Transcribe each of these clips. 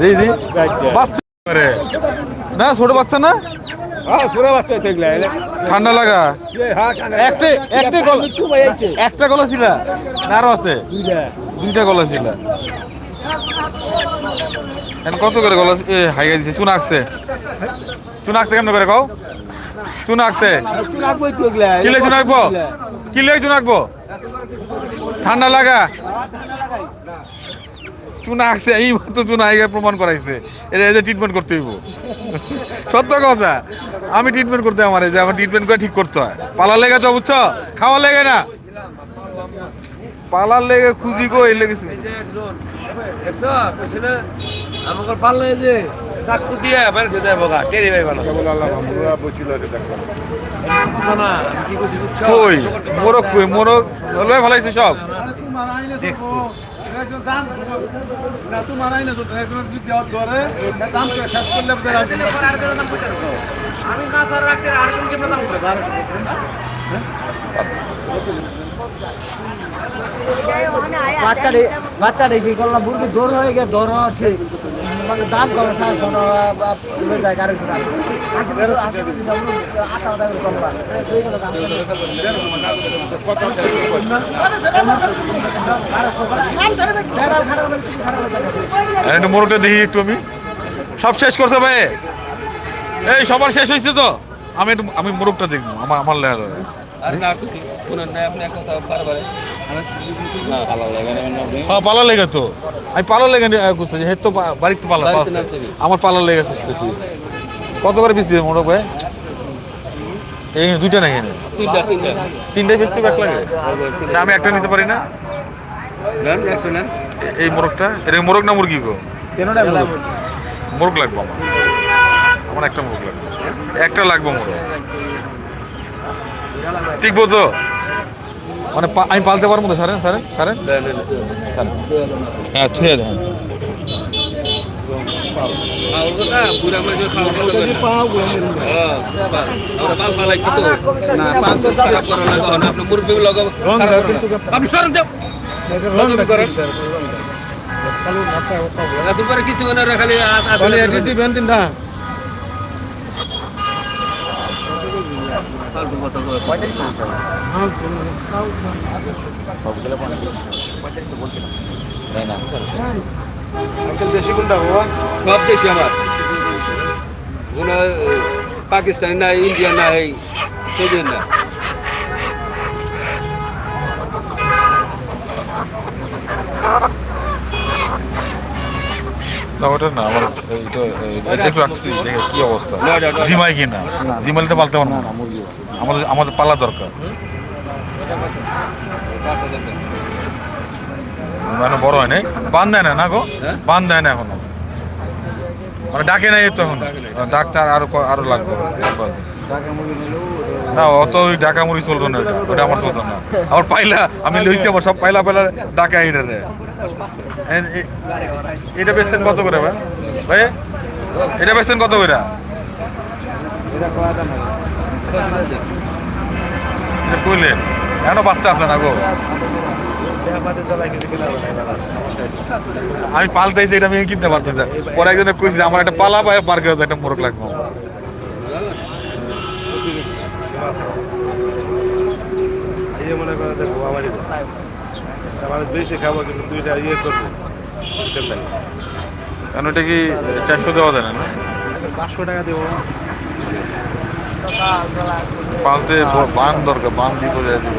জি জি। বাচ্চা করে। না ছোট বাচ্চা না? হ্যাঁ ঠান্ডা লাগা? একটা একটা গলা একটা গলা ছিল? না আরও আছে? দুইটা। গলা ছিল। কত করে গলা এ হাইয়া দিছে চুন আঁকছে। চুন আঁকছে কেমন করে কও? চুন আঁকছে। কিলে চুন আঁকবো? কিলে চুন আঁকবো? ঠান্ডা লাগা? চুন আঁকছে এই মাত্র চুনা আইগা প্রমাণ করাইছে। এটা এই যে ট্রিটমেন্ট করতে হইব। সত্য কথা আমি ট্রিটমেন্ট করতে আমার যে আমার ট্রিটমেন্ট করে ঠিক করতে হয়। পালার লেগে তো বুঝছ? খাওয়া লেগে না। পালার লেগে খুঁজি গো এই লেগেছে আমাকে যে চাকু দিয়ে বগা টেরি ভাই ভালো না কি করছি কই? মোরগ কই? মোরগ লয়ে ফেলাইছে সব। আমি না স্যার রাখতে আর কোন কেমন দাম করে বাচ্চাটি বাচ্চাটি কি করলাম বুড়ি দৌড় হয়ে গেছে দৌড় হচ্ছে মানে দাম কমে সাড়ে উড়ে যায় দাম একটু মোরগটা দেখি একটু আমি। সব শেষ করছে ভাই। এই সবার শেষ হয়েছে তো? আমি একটু আমি মোরগটা দেখব আমার আমার লেখা আর না কিছু কোন না আপনি কথা বারবার না ভালো লাগে না আপনি? হ্যাঁ পালা লেগে তো। আমি পালা লেগে খুঁজতেছি। হে তো বাড়িতে পালা। আমার পালা লেগে খুঁজতেছি। কত করে বেশি মোরগ ভাই? এই দুইটা নাকি তিনটা তিনটা। তিনটাই বেচতে ব্যাক লাগে। না, আমি একটা নিতে পারি না। নেন একটু নেন। এ- এই মোরগটা এটা মোরগ না মুরগি গো? মোরগ? লাগবে আমার। আমার একটা মোরগ লাগবে। একটা লাগবে মোরগ টিকবো তো মানে আমি পালতে পারব তো সারেন সারেন সারেন। সারেন। হ্যাঁ ছুঁয়ে দেন। খাওয়ার কথা বুড়া না রে, খালি আ- আসলে দিবেন তিনটা ফালতু কথা কয়। দেশি কোনটা সব দেশি আমার। কোনো পাকিস্তানি না ইন্ডিয়ান না এই সেদিন না। না ওটা না আমার এইটা এই- দেখো রাখছি কি অবস্থা। না, না, না। জিমাই কি না জিমাইলে তো পালতে পারব না। আমাদের আমাদের পালা দরকার। মানে বড় হয় নাই? বান দেয় না না গো? হ্যাঁ? বান দেয় না এখনও। মানে ডাকে নাই তো এখন। ডাকে ডাক্তার আরও আরও লাগবে। না অত ওই ডাকা মুড়ি চলতো না ওটা আমার চলতো না। আমার পাইলা আমি লইছি আমার সব পাইলা পাইলা ডাকা এটা রে। এটা বেচতেন কত করে ভাই? ভাই এটা বেচতেন কত করে? কইলে এখনও বাচ্চা আছে না গো? আমি পাল্টাইছি এটা আমি কিনতে পারতাম পরে একজনে কইছি আমার একটা পালা পায় পার করে একটা মোরগ লাগবে। মনে করে খাব কিন্তু দুইটা ইয়ে কি চারশো দেওয়া যায় না? পাঁচশো টাকা দেবো। পালতে বান দরকার, বান দিব যায় দিব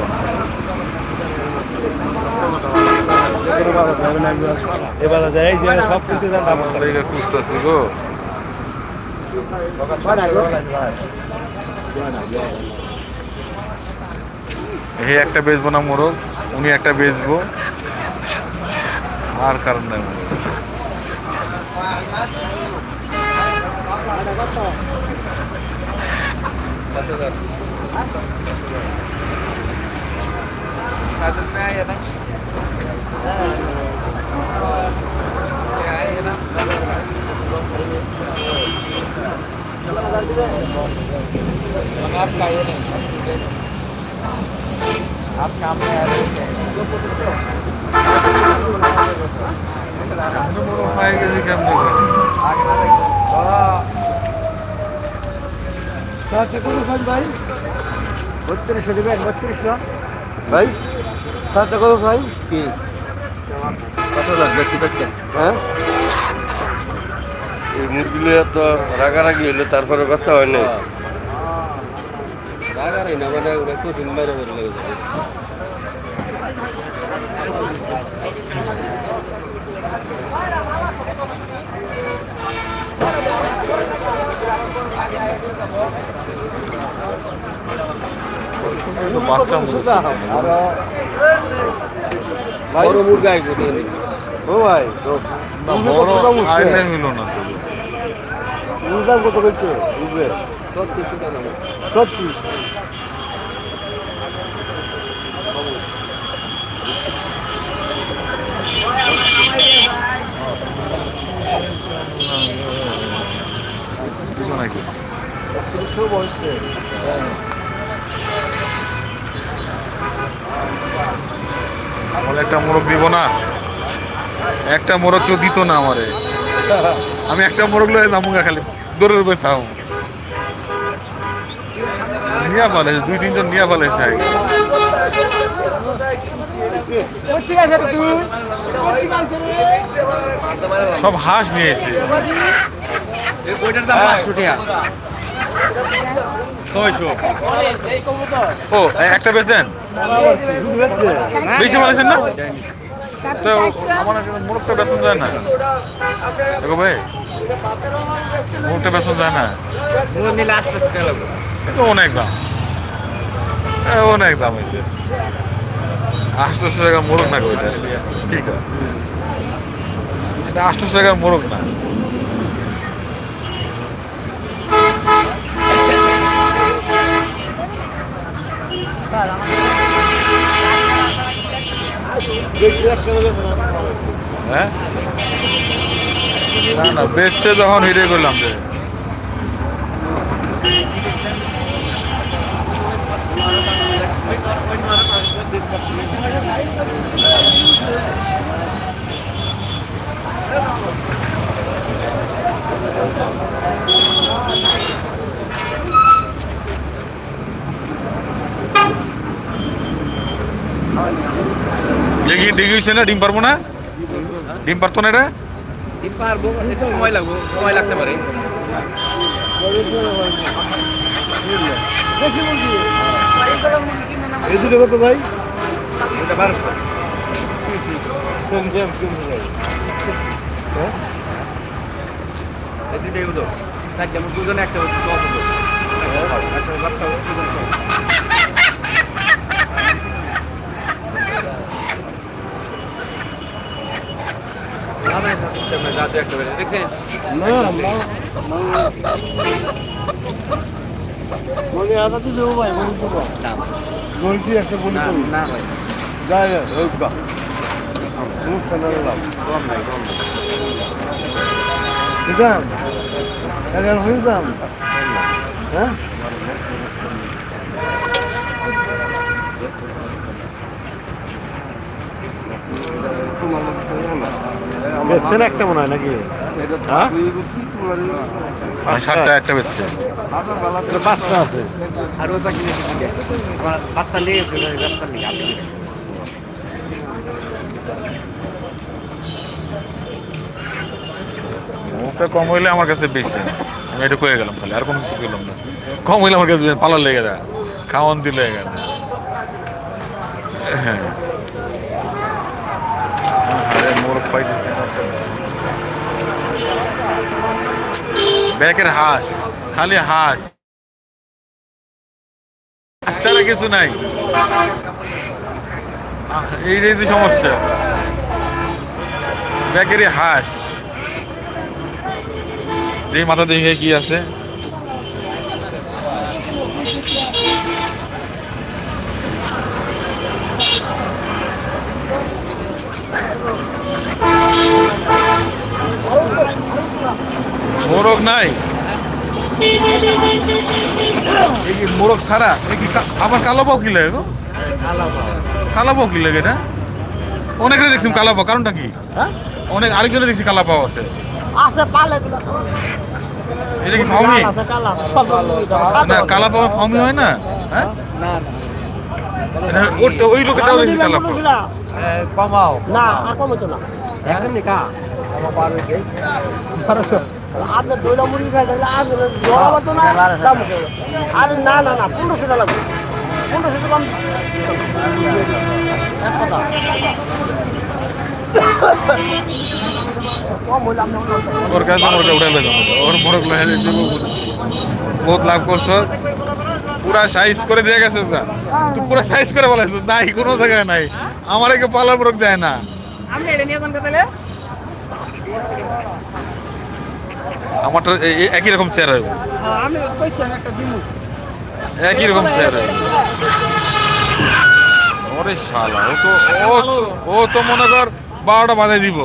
হে একটা বেচবো না মোরগ, উনি একটা বেচবো। আর কারণ নাই अजून काय आहे ना काय आहे ना? आज काय नाही. आप काम में आ रहे हैं पाएगा काम नहीं आगे কেমন বত্রিশশো দিবেন বত্রিশশো। ভাই সাতটা কত ভাই? কি? কত লাগবে কি দেখছেন হ্যাঁ এই মুরগিগুলো তো রাগারাগি হইল তারপরে কথা হয় না রাগারাগি না মানে ওরা কঠিন মেরে বাচ্চা মুরগি। বড় মুরগা আইবো ও ভাই বড় আইলে হইল না। বুঝলাম কত বলছে বুঝবে ছত্রিশশো টাকা দিছো নাকি? বলছে বলে একটা মোরগ দিব না। একটা মোরগ কেউ দিত না আমারে। আমি একটা মোরগ লয়ে যাব খালি, দৌড়ের উপরে থাম। নিয়া পালাইছে, দুই তিনজন নিয়া পালাইছে সব হাঁস নিয়ে ছয়শো। ও একটা বেচেন বেশি বলেছেন না? তো, আমার মোরগটা বেতন যায় না। দেখো ভাই, মোরগটা বেতন যায় না। অনেক দাম। অনেক দাম হয়েছে আটশোশো টাকার মোরগ না গো ঠিক আছে। এটা আটশোশো টাকার মোরগ না। হ্যাঁ? না না বেচছে যখন হিরে করলাম যে। দেখি দেখি হয়েছে না? ডিম পারব না? ডিম পারতো না এটা? ডিম পারব সময় লাগবে সময় লাগতে পারে। ভাই বারোশো দুজনে একটা বাচ্চা হতো, দুজন হতো। না, না, না, system নাই, রাতে একটা বেড়ে- দেখছেন না বলি আদা তো দেবো ভাই বলি তো বলছি একটা বলি না না ভাই যাই যাই হোক বা না লাভ কম নাই কম নাই বুঝলাম এগারো হয়ে যাম হ্যাঁ বেচছেন একটা মনে হয় নাকি? হ্যাঁ? সাতটা একটা বেচছে। পাঁচটা আছে। আর ওই পাখি নিয়ে বাচ্চা ওটা কম হইলে আমার কাছে বেশি। আমি এটা কয়ে গেলাম খালি আর কোনো কিছু করলাম না। কম হইলে আমার কাছে পালার লেগে যায়। খাওয়ান দিলে গেল হ্যাঁ আরে মোরগ পাইতেছে না তো। ব্যাকের হাঁস, খালি হাঁস। ছাড়া কিছু নাই। এই এইটাই তো সমস্যা। ব্যাকেরই হাঁস। এই মাথা দেখে কি আছে? মোরগ নাই। এই কি মোরগ ছাড়া এই কি কা- আবার কালো পাও কি লাগে গো? কালো পাও কি লাগে না অনেকের দেখছি কালো পাও কারণটা কি? হ্যাঁ? অনেক আরেকজনে দেখছি কালা পাও আছে। আছে পালে এটা কি ফাউমি? আছে কালা সব না কালা পাও ফাউমি হয় না? হ্যাঁ? না ওর- ওই লোকটাও দেখছি কালা পাও কমাও। না আর না। এখন নি কা আমার পার হইছে আপনি দুইটা মুরগি খাই তাহলে আর না দাম? না না না পনেরোশো টাকা লাগবে। পনেরোশো টাকা এক কথা। কম হইলে আপনি অন্য একটা- ওর কাছে ওটা উঠে লেগে ওর বড় লহে বহুত লাভ করছ। পুরা সাইজ করে দিয়ে গেছে তুই পুরা সাইজ করে বলেছ। নাই কোনো জায়গায় নাই। আমার একে পালা বরক দেয় না। আপনি এটা নিয়ে আমারটা একই রকম চেয়ার একই রকম চেয়ার ওরে শালা ও তো ও- তো মনে কর বারোটা বাজায় দিব।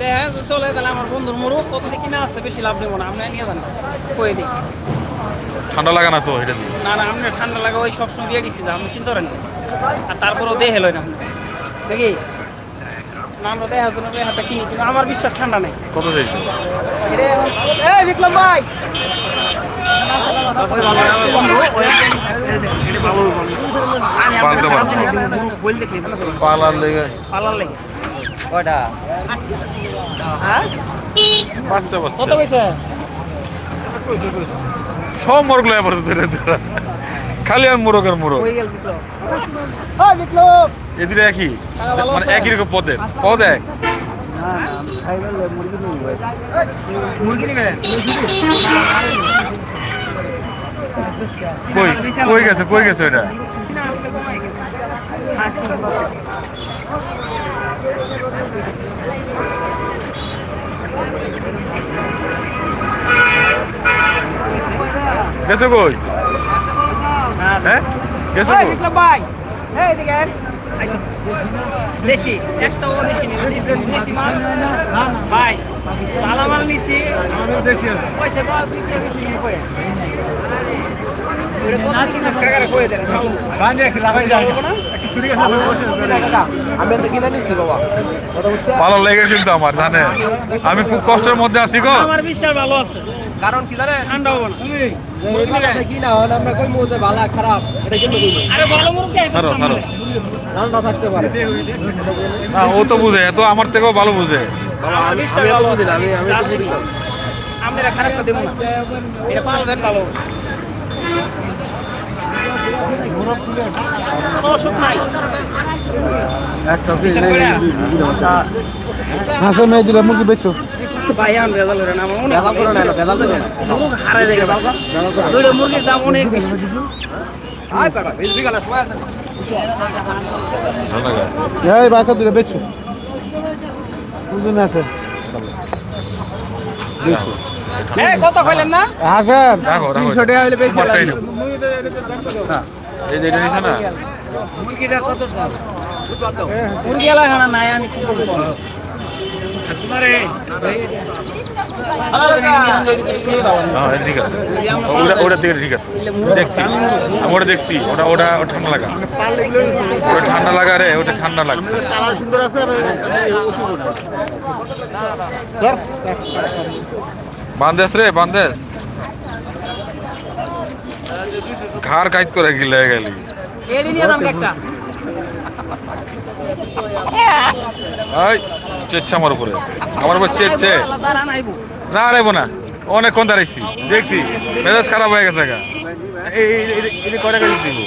হ্যাঁ চলে তাহলে আমার বন্ধুর কত দিয়ে কিনা আছে বেশি লাভ নেব না আপনি নিয়ে যান। কয়ে দিই? ঠান্ডা লাগা না তো এটা দিয়ে? না না আপনি ঠান্ডা লাগা ওই সবসময় বিয়ে দিচ্ছি আপনি চিন্তা করেন। আর তারপরেও দেহে লয় না। দেখি? না আমরা দেখার জন্য লেহাটা কিনি। কিন্তু আমার বিশ্বাস ঠান্ডা নেই। কত চাইছো এই বিক্রম ভাই! পালার লেগে। পালার লেগে। কয়টা? বাচ্চা কত কইছে? সব মরগ লয়ে পড়ছে খালি আর মোরগ আর মোরগ। হয়ে গেল বিক্রম। ওই বিক্রম! এদিকে একই? মানে একই রকম পদের? পদ এক কই? কই গেছে? কই গেছে হাঁস গেছে কই? হ্যাঁ? গেছে কই? ভাই। দেশি একটা ও দেশি দেশি মাল। ভাই ভালো মাল নিছি পয়সা দাও কি বেশি নিয়ে কয়ে ভালো লেগে কিন্তু আমার জানে আমি খুব কষ্টের মধ্যে আছি গো। আমার বিশ্বাস ভালো আছে। কারণ কি জানেন? ঠান্ডা হবে না। কি না হলে আমরা কই মুহূর্তে ভালো খারাপ এটা কিন্তু কইবো আরে ভালো মুরগ ছাড়ো ছাড়ো ঠান্ডা থাকতে পারে। না ও তো বুঝে এত আমার থেকেও ভালো বুঝে। আমি এত বুঝি না আমি আমি বুঝি না। আমরা খারাপটা দেবো না। এটা পালবেন ভালো। কোনো ওষুধ নাই। হাসে মেয়ে দিলে মুরগি বেচো। ভাই আমি ভেজাল করে না আমার অনেক ভেজাল করে না ভেজাল করে না মুরগ হারাই যায় দুইটা মুরগির দাম অনেক বেশি। আয় কাকা বেশ বিকালে সময় আছে এই বাসা দূরে বেচু। বুঝুন আছে। কত কইলেন না? হাসান রাখো রাখো তিনশো টাকা হলে বেশি আমারটাই এই যে এটা নিছে না? মুরগিটা কত দাম মুরগি এলা খানা নাই আমি কি বলব ঠিক আছে ওটা ওটা থেকে ঠিক আছে। দেখছি। আমি ওটা দেখছি। ওটা ওটা ঠান্ডা লাগা। ওটা ঠান্ডা লাগা রে ওটা ঠান্ডা লাগছে। কালার সুন্দর আছে বান্দেস রে বান্দেস ঘাড় কাইত করে গিলে গেলি। এডি নিয়ে যান একটা। এই চেচ্ছে আমার উপরে। আমার উপর আইবো না রে বোনা অনেকক্ষণ দাঁড়াইছি। দেখছি, মেজাজ খারাপ হয়ে গেছে এই কয় টাকা দিব?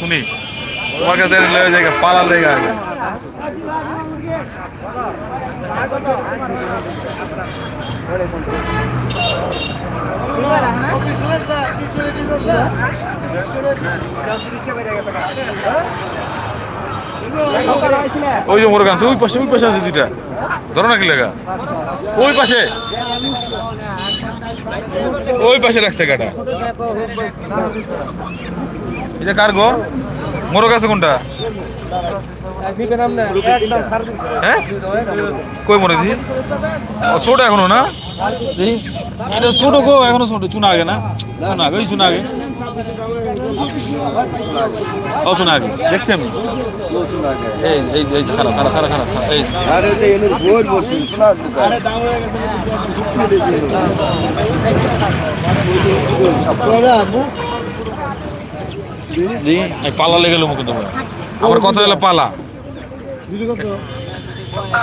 শুনি। তোমার কাছে লয়ে জায়গা পালা লেগে আগে ওই যে মোর গাছ ওই পাশে ওই পাশে আছে দুইটা। ধরো না কি লেগা ওই পাশে। ওই পাশে রাখছে গাটা। এটা কার গো? মোর কাছে কোনটা? হ্যাঁ? কই মরে দি ও ছোট এখনও না? এটা ছোট গো এখনও ছোট। চুনা আগে না? চুনা আগে চুনা আগে। ও শোনা আগে। দেখছি আমি। এই এই এই খারাপ খারাপ খারাপ খারাপ এই আরে তো এনে বই বসছি শোনা দোকান। জি পালা লেগে মুখে আমার কথা হলো পালা।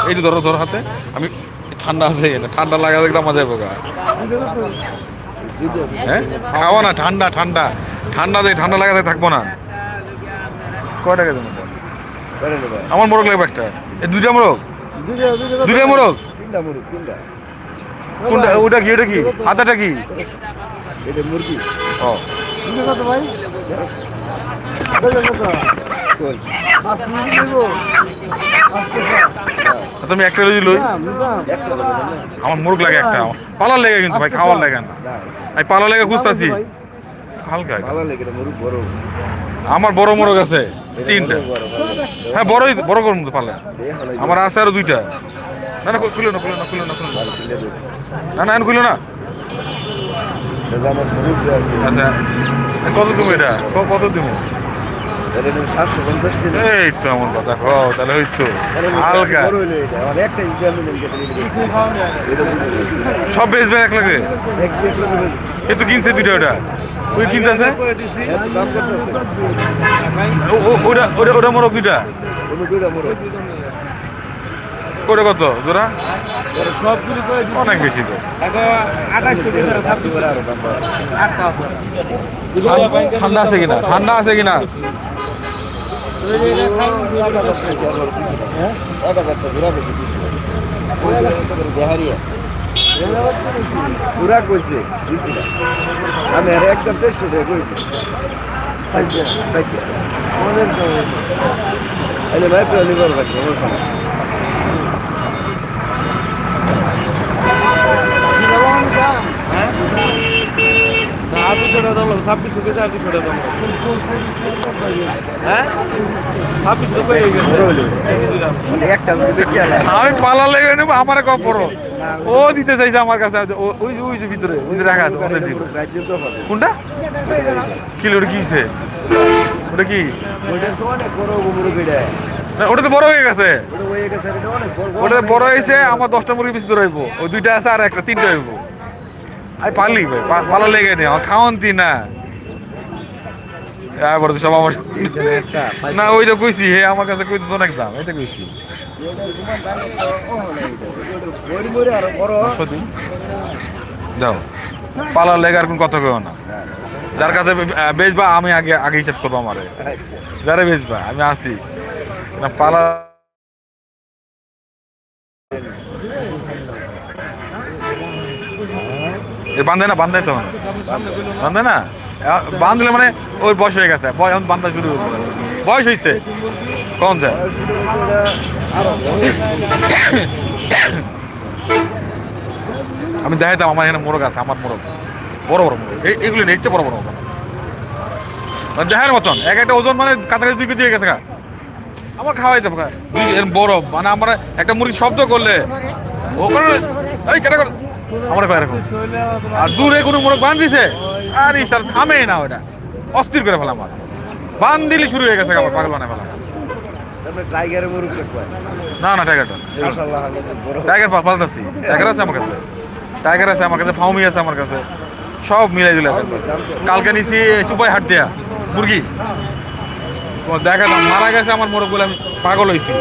এইটা ধরো ধরো হাতে। আমি ঠান্ডা আছে এটা ঠান্ডা লাগা দেখলাম মজা বোকা হ্যাঁ? খাওয়া না ঠান্ডা ঠান্ডা। ঠান্ডা দেয় ঠান্ডা লাগাতে থাকব না। কয় টাকা দেবো আমার মোরগ লাগবে একটা। এই দুইটা মোরগ? দুইটা মোরগ? তিনটা মুরগ তিনটা কোনটা? ওটা কি ওটা কি? হাতাটা কি? এটা মুরগি। ও। তুমি একটা লই। না? আমার মুরগ লাগে একটা। পালার লেগে কিন্তু ভাই, খাওয়ার লাগে না। আমি পালার লেগে খুঁজতেছি। হালকা আমার বড় মোরগ আছে, তিনটা। হ্যাঁ বড়ই, বড় করুন তো আমার আছে আরও দুইটা। না না খুলো না খুলো না খুলো না না। দেবো। না খুলো না। আচ্ছা। কত তুমি এটা? কত তুমি এটা তুমি 750 দিলে। এই তো আমার কথা কো তাহলে ওই তো। হালকা? সব বেচবে এক লাগে এক প্লেট করে কিনছে দুইটা ওটা। ওই কিনতেছে। ও- ও- ওটা ওটা ওটা মোরগ দুইটা। ওটা কত জোড়া? অনেক বেশি তো। করে ঠান্ডা আছে কিনা? ঠান্ডা আছে কিনা? এক হাজার পয়সা একবার না। এক হাজারটা জোড়া বেশি দিছি না। বেহারিয়া কইছে দিছি না আমি আর একদম দেড়শো টাকা কইছি সাইকেল সাইকেল ভাই প্রাণী রাখি সমস্যা নাই। বড় হইল। মানে একটা আমি পালা লেগে নেব আমার কম বড় ও দিতে চাইছে আমার কাছে ওই যে- ওই যে ভিতরে ওই যে রাখা আছে ওটা কোনটা? কিলো ওটা কি হইছে? ওটা কি? ওটা তো বড় হয়ে গেছে। ওটা হয়ে বড় হয়েছে আমার দশটা মুরগি বেশি ধরে হইব ওই দুইটা আছে আর একটা তিনটা হইব। আমি পারলি ভাই পালা লেগে নেই আমার খাওয়ান্তি না। এবার সব আমার না ওইটা কইছি হে আমার কাছে কইতে অনেক দাম এটা কইছি। যাও পালার লেগে আর কোন কথা কেউ না। যার কাছে বেচবা আমি আগে আগে হিসাব করব আমারে। আচ্ছা। যারা বেচবা আমি আসি। না পালা বান্ধে না, বান্ধে তো। বান্ধে না? বাঁধলে মানে ওই বয়স হয়ে গেছে। বয়স এখন বান্ধা শুরু বয়স হয়েছে কোন যায় আরও আমি দেখাইতাম, আমার এখানে মোরগ আছে, আমার মোরগ। বড় বড় মোরগ। এগুলো নেই বড় বড় মানে দেখার মতন। এক একটা ওজন মানে কাছাকাছি দুই কেজি হয়ে গেছে। আমার খাওয়াই দেবো, গা। বড়। মানে আমরা একটা মুরগি শব্দ করলে ও করে এই, কেটে আমার আর দূরে কোনো মোরগ বান দিছে? আর থামে না ওটা। অস্থির করে ফেলা আমার বান দিলে শুরু হয়ে গেছে আমার পাগল বানায় ফেলা তারপরে টাইগারের মুরগ না না টাইগারটা টাইগার পাল্টাছি টাইগার আছে আমার কাছে। টাইগার আছে আমার কাছে ফাউমি আছে আমার কাছে। সব মিলাই দিলে কালকে নিছি চুপাই হাট দিয়া। মুরগি। তোমার দেখা মারা গেছে আমার মোরগ বলে আমি পাগল হয়েছি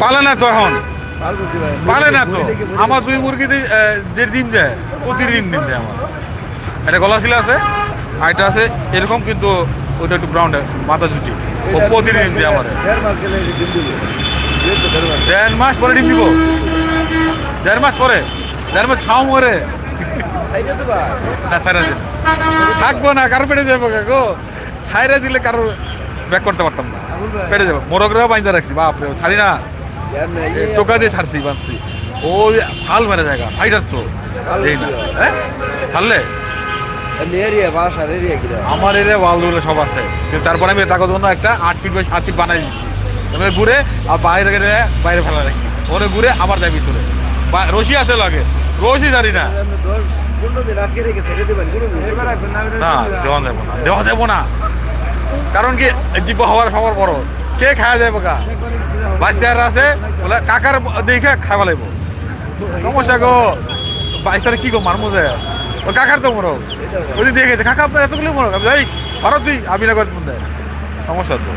পালে না তো এখন? পালে না তো? আমার দুই মুরগি যে ডিম দেয় প্রতিদিন ডিম দেয় আমার। এটা গলা ছিল আছে আছে এরকম কিন্তু ওটা একটু ব্রাউন মাথা জুটি ও প্রতিদিন ডিম দেয় আমার। দেড় মাস পরে ডিম দিব। দেড় মাস পরে? দেড় মাস খাও মরে না সাইরা থাকব না কারও পেটে যাব সাইরা দিলে কারও ব্যাক করতে পারতাম না। পেটে যাব। মোরগরাও বাইন্দা রাখছি বাপরে ছাড়ি না। টোকা দিয়ে ছাড়ছি বাঁধছি। ওই ফাল মেরে জায়গা ফাইটার তো? হ্যাঁ ছাড়লে? আমার এরিয়া ওয়ালদুলে সব আছে। কিন্তু তারপরে আমি তাকে জন্য একটা আট ফিট বাই সাত ফিট বানাই দিচ্ছি আমি ঘুরে আর বাইরে গেলে বাইরে ফেলা রাখি। ওরে ঘুরে আবার যাই ভিতরে। রশি আছে লাগে। রশি জানি না। না দেওয়া যাব না। দেওয়া যাব না। কারণ কি জীব হওয়ার সবার বড়। কে খাওয়া যাবে কা বাচ্চারা আছে, বলে কাকার দেখে খাওয়া লাগবো। সমস্যা গো বাইশটারে কি গো, মারমো যে। ও কাকার তো মরো ওই যে দেখেছে কাকা এতগুলো মরো আমি যাই পারো তুই আমি না করতে দেয়। সমস্যা তো।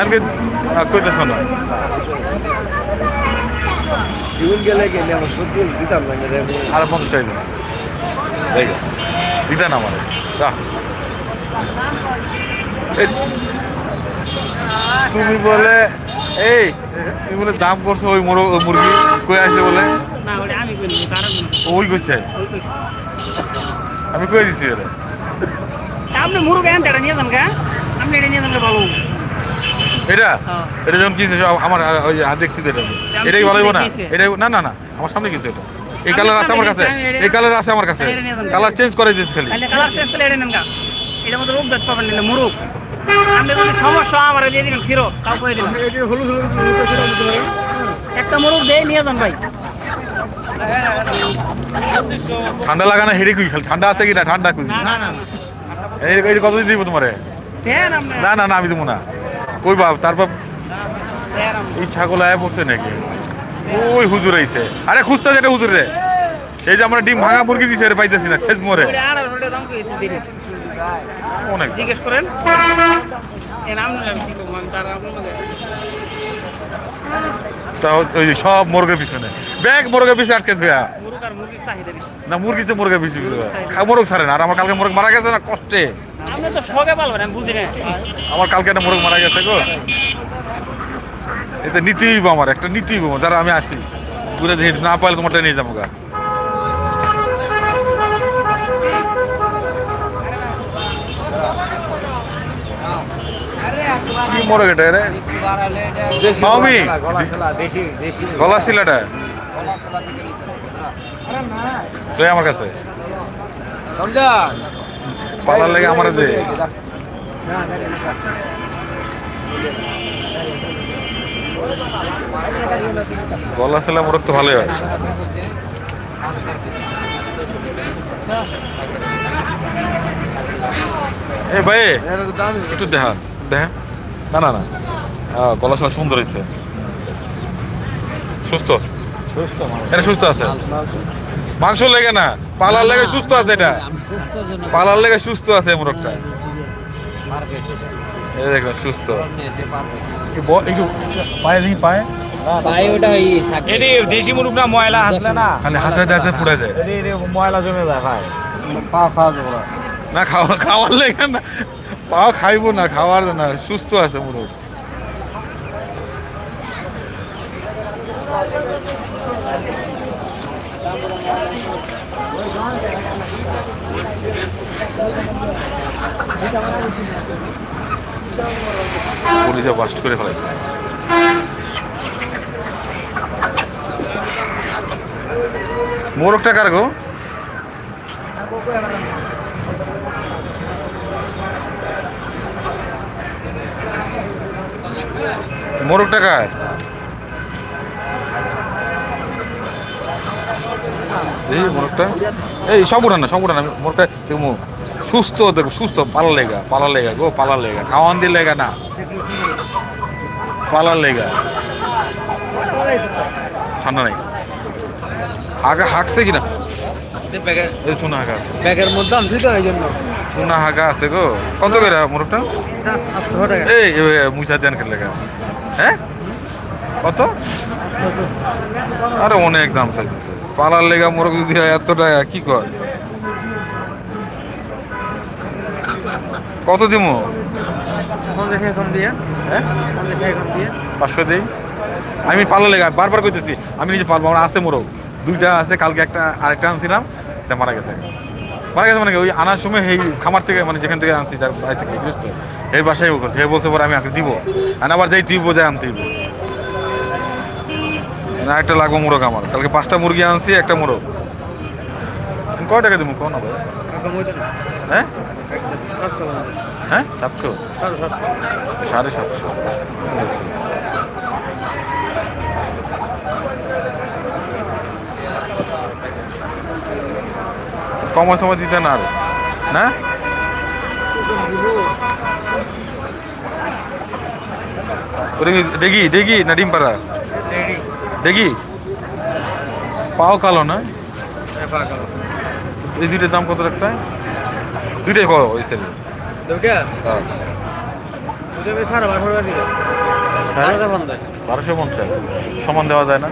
এমনকি কইতেছ না জীবন গেলে গেলে আমার সত্যি দিতাম না রে আমি আর পঞ্চাশ টাকা দিন এই দিতে আমার যা। তুমি বলে এই তুমি বলে দাম করছ ওই মোর ওই মুরগি কই আসে বলে? ওই কইছে? আমি কই দিছি রে আপনি মুরগ এন এটা নিয়ে যান কা আপনি এটা নিয়ে যান ভালো এটা? হ্যাঁ। এটা যখন কিনছে আমার ওই হাত দেখছি তো এটা। এটাই ভালো না? এটাই না না না আমার সামনে কিনছে এটা। এই কালার আছে আমার কাছে। এটা- এই কালার আছে আমার কাছে। এটা। কালার চেঞ্জ করে দিয়েছে খালি। কালার চেঞ্জ করে এটা নেন এটার মধ্যে রোগ দেখতে পাবেন না আপনি যদি সমস্যা আমার দিয়ে দিবেন ফিরো তাও করে দিবেন একটা মুরগ দিয়ে নিয়ে যান ভাই। ঠান্ডা লাগানো হেরে কুই খালি। ঠান্ডা আছে কি না ঠান্ডা কুই। না না না এই এই কত দিব তোমারে? দেন না না না আমি দেবো না। কই বাপ তারপর এই ছাগল আয়া পড়ছে নাকি? ওই হুজুর আইছে। আরে খুঁজতে যেটা হুজুর রে। এই যে আমরা ডিম ভাঙা মুরগি দিছে রে পাইতেছি না ছেজ মরে। অনেক জিজ্ঞেস করেন। তা ওই সব মুরগের পিছনে। ব্যাগ মুরগের পিছনে আটকে থুয়া না মুরগিতে মুরগের পিছনে মোরগ ছাড়ে না। আর আমার কালকে মোরগ মারা গেছে না কষ্টে। আপনি তো শখে পালবেন আমি বুঝি না। আমার কালকে একটা মোরগ মারা গেছে গো। এটা নিতেই আমার একটা নিতেই যারা আমি আসি। না তোমারটা নিয়ে যাব গা। কি মোরগ এটা রে মাউমি? গলা সিলাটা তুই আমার কাছে। পালার লেগে আমার দে গলা সিলা মোরগ তো ভালোই হয়। এ ভাই একটু দেখা দেখা না না না। গলা সিলা সুন্দর হয়েছে সুস্থ? সুস্থ এটা সুস্থ আছে? মাংস লেগে না পালার লেগে সুস্থ আছে এটা। পালার লেগে সুস্থ আছে মোরগটা। সুস্থ। পায়ে পায়ে। দেশি মুরগ না ময়লা হাসলে না? খালি হাসায় দেয় ফুড়ে দেয়। এটি ময়লা জমে যায় ভাই। পা খাওয়া না। না খাওয়া খাওয়ার লেগে না। পাও খাইবো না খাওয়ার না সুস্থ আছে মোরগ। পুলিশে বাস্ট করে ফেলাইছে মোরগটা কার গো? মোরগ টাকা এই মোরগটা। এই, সব উঠান না, সব উঠান না। মোরগটা সুস্থ দেখো সুস্থ পালা লেগা পালা লেগা গো পালা লেগা খাওয়ান দিয়ে লেগা না। পালার লেগা ঠান্ডা নাই। আগা হাঁকছে কিনা? চুনা হাঁকা ব্যাগের মধ্যে আনছি তো এই জন্য চুনা হাঁকা আছে গো। কত করে মোরগটা এই মুছা দেন খেলে গা হ্যাঁ? কত? আরে অনেক দাম চাইতেছে। পালার লেগা মোরগ যদি হয় এত টাকা কি কর কত দিমু? দিয়ে। হ্যাঁ? পাঁচশো দিই। আমি পালা লেগা বারবার কইতেছি আমি নিজে পালবো আমার আছে মোরগ। দুইটা আছে কালকে একটা আরেকটা আনছিলাম এটা মারা গেছে। মারা গেছে মানে ওই আনার সময় এই খামার থেকে মানে যেখান থেকে আনছি তার বাড়ি থেকে বুঝছ তো? এই বাসায় ও করছে হে বলছে পরে আমি আগে দিব। আর আবার যাই দিব যাই আনতে দিব না একটা লাগবো মোরগ আমার। কালকে পাঁচটা মুরগি আনছি একটা মোরগ। কয় টাকা দিব কোন হ্যাঁ? হ্যাঁ সাতশো? সাড়ে সাতশো। কমার সময় দিতে না না? ডেগি ডেগি না ডিম পাড়া? ডেগি। পাও কালো না? এই দুইটার দাম কত রাখতে হয়? দুইটাই কো ওই সেলে। হ্যাঁ। বারোশো পঞ্চাশ। সমান দেওয়া যায় না।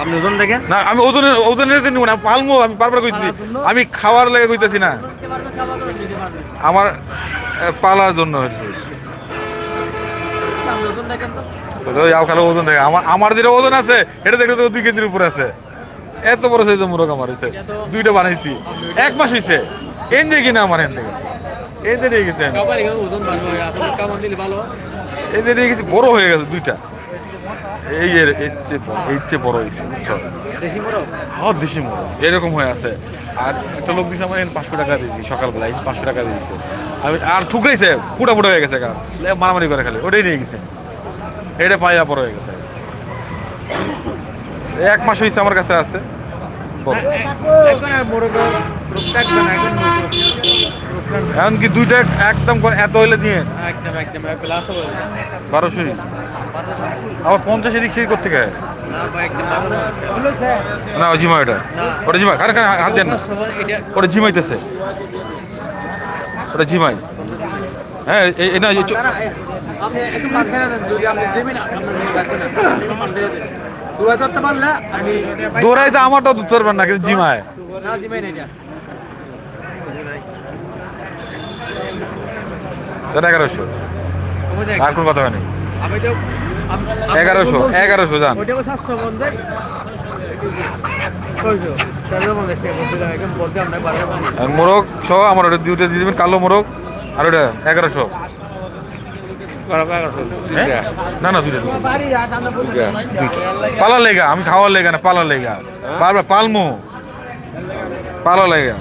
আপনি ওজন দেখেন? না আমি ওজনের ওজনের জন্য না পালমো আমি বারবার কইতেছি। আমি খাওয়ার লেগে কইতেছি না। আমার পালার জন্য হয়েছে। ওজন দেখে আমার আমার যেটা ওজন আছে এটা দেখলে তো দুই কেজির উপরে আছে। এত বড় সাইজের মুরগ আমার হয়েছে দুইটা বানাইছি। এক মাস হয়েছে এন দিয়ে কিনা আমার এন থেকে এন দিয়ে গেছি আমি। ওজন ভালো হয় আপনার কেমন দিলে ভালো? এই যে নিয়ে গেছি বড় হয়ে গেছে দুইটা। এই এর চেয়ে বড় এর চেয়ে বড় হয়েছে বুঝছ? দেশি মোড় এরকম হয়ে আছে। আর একটা লোক দিয়েছে আমার পাঁচশো টাকা দিয়েছি সকালবেলা এই পাঁচশো টাকা দিয়েছে আমি আর ঠুকরাইছে ফুটা ফুটা হয়ে গেছে গা। মারামারি করে খালি। ওটাই নিয়ে গেছে। এটা পায়রা বড় হয়ে গেছে। এক মাস হয়েছে আমার কাছে আছে। এমনকি দুইটা একদম করে এত হইলে দিয়ে? একদম একদম প্লাস হবে বারোশোই আবার পঞ্চাশের দিক সেই করতে গায়ে না ভাই একদম ভালো না ওই জিমা ওটা ওটা জিমা খান হাত দেন না। ওটা ঝিমাইতেছে ওটা ঝিমাই হ্যাঁ এই- এই না এই চো- আপনি একটু মাঝখানে দেন, যদি আপনি দেবেন আপনি রাখবেন না দু হাজার তো পারলে আমি দৌড়াই তো আমারটাও দুধ পারবেন না কিন্তু জিমায় এগারোশো আর কোন কথা হয়নি এগারোশো এগারোশো যান মোরগ সহ আমার ওটা দুইটা দিয়ে দেবেন কালো মোরগ আর ওটা এগারোশো? না না দুইটা পালা লেগা আমি খাওয়ার লেগা না পালা লেগা। বারবার পালমু। পালা লেগা।